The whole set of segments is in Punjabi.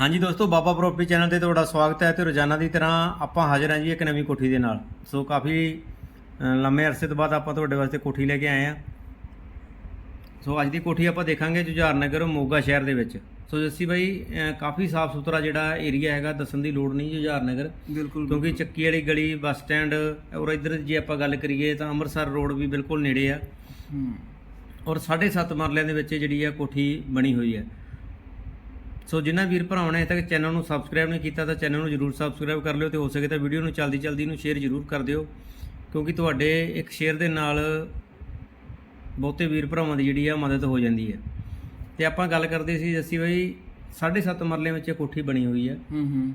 ਹਾਂਜੀ ਦੋਸਤੋ ਬਾਬਾ ਪ੍ਰੋਪਰਟੀ ਚੈਨਲ ਤੇ ਤੁਹਾਡਾ ਸਵਾਗਤ ਹੈ ਤੇ ਰੋਜ਼ਾਨਾ ਦੀ ਤਰ੍ਹਾਂ ਆਪਾਂ ਹਾਜ਼ਰ ਹਾਂ ਜੀ ਇੱਕ ਨਵੀਂ ਕੋਠੀ ਦੇ ਨਾਲ। ਸੋ ਕਾਫੀ ਲੰਮੇ ਅਰਸੇ ਤੋਂ ਬਾਅਦ ਆਪਾਂ ਤੁਹਾਡੇ ਵਾਸਤੇ ਕੋਠੀ ਲੈ ਕੇ ਆਏ ਹਾਂ। ਸੋ ਅੱਜ ਦੀ ਕੋਠੀ ਆਪਾਂ ਦੇਖਾਂਗੇ ਜੁਝਾਰ ਨਗਰ ਮੋਗਾ ਸ਼ਹਿਰ ਦੇ ਵਿੱਚ। ਸੋ ਜੱਸੀ ਬਾਈ ਕਾਫੀ ਸਾਫ਼ ਸੁਥਰਾ ਜਿਹੜਾ ਏਰੀਆ ਹੈਗਾ ਦੱਸਣ ਦੀ ਲੋੜ ਨਹੀਂ ਜੁਝਾਰ ਨਗਰ ਬਿਲਕੁਲ। ਕਿਉਂਕਿ ਚੱਕੀ ਵਾਲੀ ਗਲੀ ਬੱਸ ਸਟੈਂਡ ਔਰ ਇੱਧਰ ਜੇ ਆਪਾਂ ਗੱਲ ਕਰੀਏ ਤਾਂ ਅੰਮ੍ਰਿਤਸਰ ਰੋਡ ਵੀ ਬਿਲਕੁਲ ਨੇੜੇ ਆ। ਔਰ 7.5 ਮਰਲਿਆਂ ਦੇ ਵਿੱਚ ਜਿਹੜੀ ਆ ਕੋਠੀ ਬਣੀ ਹੋਈ ਹੈ। ਸੋ ਜਿਨ੍ਹਾਂ ਵੀਰ ਭਰਾਵਾਂ ਨੇ ਅਜੇ ਤੱਕ ਚੈਨਲ ਨੂੰ ਸਬਸਕ੍ਰਾਈਬ ਨਹੀਂ ਕੀਤਾ ਤਾਂ ਚੈਨਲ ਨੂੰ ਜਰੂਰ ਸਬਸਕ੍ਰਾਈਬ ਕਰ ਲਿਓ ਤੇ ਹੋ ਸਕੇ ਤਾਂ ਵੀਡੀਓ ਨੂੰ ਜਲਦੀ ਜਲਦੀ ਨੂੰ ਸ਼ੇਅਰ ਜਰੂਰ ਕਰ ਦਿਓ। ਕਿਉਂਕਿ ਤੁਹਾਡੇ ਇੱਕ ਸ਼ੇਅਰ ਦੇ ਨਾਲ ਬਹੁਤੇ ਵੀਰ ਭਰਾਵਾਂ ਦੀ ਜਿਹੜੀ ਆ ਮਦਦ ਹੋ ਜਾਂਦੀ ਹੈ। ਤੇ ਆਪਾਂ ਗੱਲ ਕਰਦੇ ਸੀ ਜੱਸੀ ਬਾਈ 7.5 ਮਰਲੇ ਵਿੱਚ ਕੋਠੀ ਬਣੀ ਹੋਈ ਹੈ ਹੂੰ ਹੂੰ।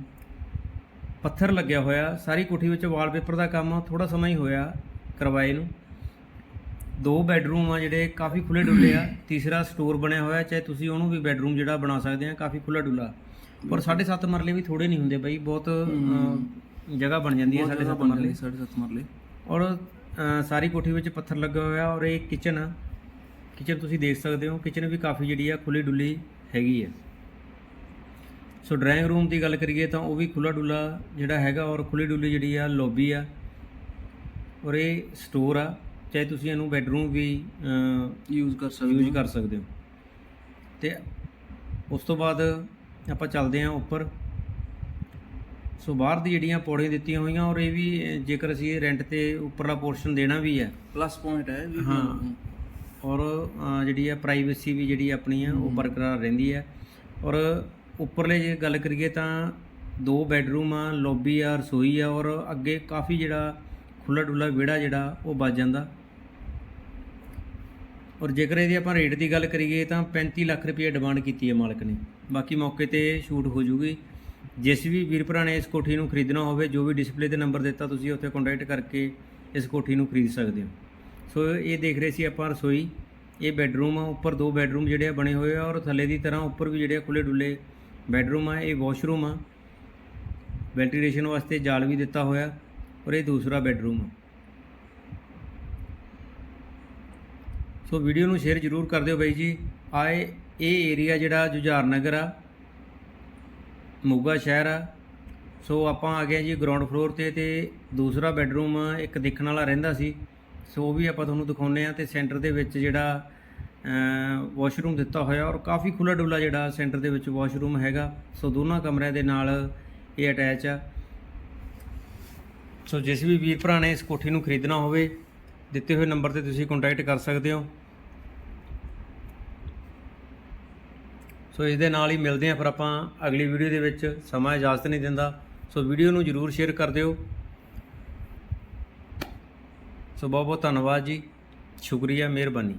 ਪੱਥਰ ਲੱਗਿਆ ਹੋਇਆ ਸਾਰੀ ਕੋਠੀ ਵਿੱਚ ਵਾਲਪੇਪਰ ਦਾ ਕੰਮ ਥੋੜਾ ਸਮਾਂ ਹੀ ਹੋਇਆ ਕਰਵਾਏ ਨੂੰ। ਦੋ ਬੈੱਡਰੂਮ ਆ ਜਿਹੜੇ ਕਾਫੀ ਖੁੱਲੇ ਡੁੱਲੇ ਆ। ਤੀਸਰਾ ਸਟੋਰ ਬਣਿਆ ਹੋਇਆ ਚਾਹੇ ਤੁਸੀਂ ਉਹਨੂੰ ਵੀ ਬੈੱਡਰੂਮ ਜਿਹੜਾ ਬਣਾ ਸਕਦੇ ਆ ਕਾਫੀ ਖੁੱਲਾ ਡੁੱਲਾ। ਪਰ 7.5 ਮਰਲੇ ਵੀ ਥੋੜੇ ਨਹੀਂ ਹੁੰਦੇ ਬਾਈ ਬਹੁਤ ਜਗ੍ਹਾ ਬਣ ਜਾਂਦੀ ਹੈ 7.5 ਮਰਲੇ। 7.5 ਮਰਲੇ। ਔਰ ਸਾਰੀ ਕੋਠੀ ਵਿੱਚ ਪੱਥਰ ਲੱਗਾ ਹੋਇਆ ਔਰ ਇਹ ਕਿਚਨ ਆ। ਕਿਚਨ ਤੁਸੀਂ ਦੇਖ ਸਕਦੇ ਹੋ ਕਿਚਨ ਵੀ ਕਾਫੀ ਜਿਹੜੀ ਆ ਖੁੱਲੀ ਡੁੱਲੀ ਹੈਗੀ ਹੈ ਸੋ ਡਰਾਇੰਗ ਰੂਮ ਦੀ ਗੱਲ ਕਰੀਏ ਤਾਂ ਉਹ ਵੀ ਖੁੱਲਾ ਡੁੱਲਾ ਜਿਹੜਾ ਹੈਗਾ ਔਰ ਖੁੱਲੀ ਡੁੱਲੀ ਜਿਹੜੀ ਆ ਲੌਬੀ ਆ। ਔਰ ਇਹ ਸਟੋਰ ਆ। ਚਾਹੇ ਤੁਸੀਂ ਇਹਨੂੰ ਬੈੱਡਰੂਮ ਵੀ ਯੂਜ਼ ਕਰ ਸਕਦੇ ਯੂਜ਼ ਕਰ ਸਕਦੇ ਹੋ। ਤੇ ਉਸ ਤੋਂ ਬਾਅਦ ਆਪਾਂ ਚੱਲਦੇ ਹਾਂ ਉੱਪਰ। ਸੋ ਬਾਹਰ ਦੀ ਜਿਹੜੀਆਂ ਪੌੜੀਆਂ ਦਿੱਤੀਆਂ ਹੋਈਆਂ ਔਰ ਇਹ ਵੀ ਜੇਕਰ ਅਸੀਂ ਇਹ ਰੈਂਟ ਤੇ ਉੱਪਰਲਾ ਪੋਰਸ਼ਨ ਦੇਣਾ ਵੀ ਹੈ। ਪਲੱਸ ਪੁਆਇੰਟ ਹੈ ਵੀ ਹਾਂ। ਔਰ ਜਿਹੜੀ ਆ ਪ੍ਰਾਈਵੇਸੀ ਵੀ ਜਿਹੜੀ ਆਪਣੀ ਆ ਉਹ ਬਰਕਰਾਰ ਰਹਿੰਦੀ ਹੈ। ਔਰ ਉੱਪਰਲੇ ਜੇ ਗੱਲ ਕਰੀਏ ਤਾਂ ਦੋ ਬੈੱਡਰੂਮ ਆ ਲੌਬੀ ਆ ਰਸੋਈ ਆ ਔਰ ਅੱਗੇ ਕਾਫੀ ਜਿਹੜਾ ਖੁੱਲਾ ਡੁੱਲਾ ਵਿਹੜਾ ਜਿਹੜਾ, ਉਹ ਬਚ ਜਾਂਦਾ। ਔਰ ਜੇਕਰ ਇਹਦੀ ਆਪਾਂ ਰੇਟ ਦੀ ਗੱਲ ਕਰੀਏ, ਤਾਂ 35 ਲੱਖ ਰੁਪਏ ਡਿਮਾਂਡ ਕੀਤੀ ਹੈ ਮਾਲਕ ਨੇ। ਬਾਕੀ ਮੌਕੇ ਤੇ ਛੂਟ ਹੋ ਜੂਗੀ। ਜਿਸ ਵੀ ਵੀਰ ਭਰਾ ਨੇ ਇਸ ਕੋਠੀ ਨੂੰ ਖਰੀਦਣਾ ਹੋਵੇ, ਜੋ ਵੀ ਡਿਸਪਲੇ ਤੇ ਨੰਬਰ ਦਿੱਤਾ, ਤੁਸੀਂ ਉੱਥੇ ਕੰਟੈਕਟ ਕਰਕੇ ਇਸ ਕੋਠੀ ਨੂੰ ਖਰੀਦ ਸਕਦੇ ਹੋ। ਸੋ ਇਹ ਦੇਖ ਰਹੇ ਸੀ ਆਪਾਂ ਰਸੋਈ। ਇਹ ਬੈੱਡਰੂਮ ਆ, ਉੱਪਰ ਦੋ ਬੈੱਡਰੂਮ ਜਿਹੜੇ ਆ ਬਣੇ ਹੋਏ ਆ, ਔਰ ਥੱਲੇ ਦੀ ਤਰ੍ਹਾਂ ਉੱਪਰ ਵੀ ਜਿਹੜੇ ਆ ਖੁੱਲੇ ਡੁੱਲੇ ਬੈੱਡਰੂਮ ਆ, ਇਹ ਵਾਸ਼ਰੂਮ ਆ। ਵੈਂਟੀਲੇਸ਼ਨ ਵਾਸਤੇ ਜਾਲ ਵੀ ਦਿੱਤਾ ਹੋਇਆ। ਔਰ ਇਹ ਦੂਸਰਾ ਬੈੱਡਰੂਮ ਆ। ਸੋ ਵੀਡੀਓ ਨੂੰ ਸ਼ੇਅਰ ਜ਼ਰੂਰ ਕਰ ਦਿਓ ਬਾਈ ਜੀ। ਆਏ ਇਹ ਏਰੀਆ ਜਿਹੜਾ ਜੁਝਾਰ ਨਗਰ ਆ, ਮੋਗਾ ਸ਼ਹਿਰ ਆ। ਸੋ ਆਪਾਂ ਆ ਗਏ ਜੀ ਗਰਾਊਂਡ ਫਲੋਰ ਤੇ ਤੇ ਦੂਸਰਾ ਬੈੱਡਰੂਮ ਇੱਕ ਦੇਖਣ ਵਾਲਾ ਰਹਿੰਦਾ ਸੀ। ਸੋ ਉਹ ਵੀ ਆਪਾਂ ਤੁਹਾਨੂੰ ਦਿਖਾਉਨੇ ਆ ਤੇ ਸੈਂਟਰ ਦੇ ਵਿੱਚ ਜਿਹੜਾ ਵਾਸ਼ਰੂਮ ਦਿੱਤਾ ਹੋਇਆ ਔਰ ਕਾਫੀ ਖੁੱਲਾ ਡੁੱਲਾ ਜਿਹੜਾ ਸੈਂਟਰ ਦੇ ਵਿੱਚ ਵਾਸ਼ਰੂਮ ਹੈਗਾ। ਸੋ ਦੋਨਾਂ ਕਮਰਿਆਂ ਦੇ ਨਾਲ ਇਹ ਅਟੈਚ ਆ। ਸੋ ਜਿਸ ਵੀ ਵੀਰ ਭਰਾ ਨੇ ਇਸ ਕੋਠੀ ਨੂੰ ਖਰੀਦਣਾ ਹੋਵੇ, ਦਿੱਤੇ ਹੋਏ ਨੰਬਰ ਤੇ ਤੁਸੀਂ ਕੰਟੈਕਟ ਕਰ ਸਕਦੇ ਹੋ। ਸੋ ਇਸ ਦੇ ਨਾਲ ਹੀ ਮਿਲਦੇ ਹਾਂ ਫਿਰ ਆਪਾਂ ਅਗਲੀ ਵੀਡੀਓ ਦੇ ਵਿੱਚ। ਸਮਾਂ ਇਜਾਜ਼ਤ ਨਹੀਂ ਦਿੰਦਾ। ਸੋ ਵੀਡੀਓ ਨੂੰ ਜਰੂਰ ਸ਼ੇਅਰ ਕਰ ਦਿਓ। ਸੋ ਬਹੁਤ ਬਹੁਤ ਧੰਨਵਾਦ ਜੀ। ਸ਼ੁਕਰੀਆ, ਮਿਹਰਬਾਨੀ।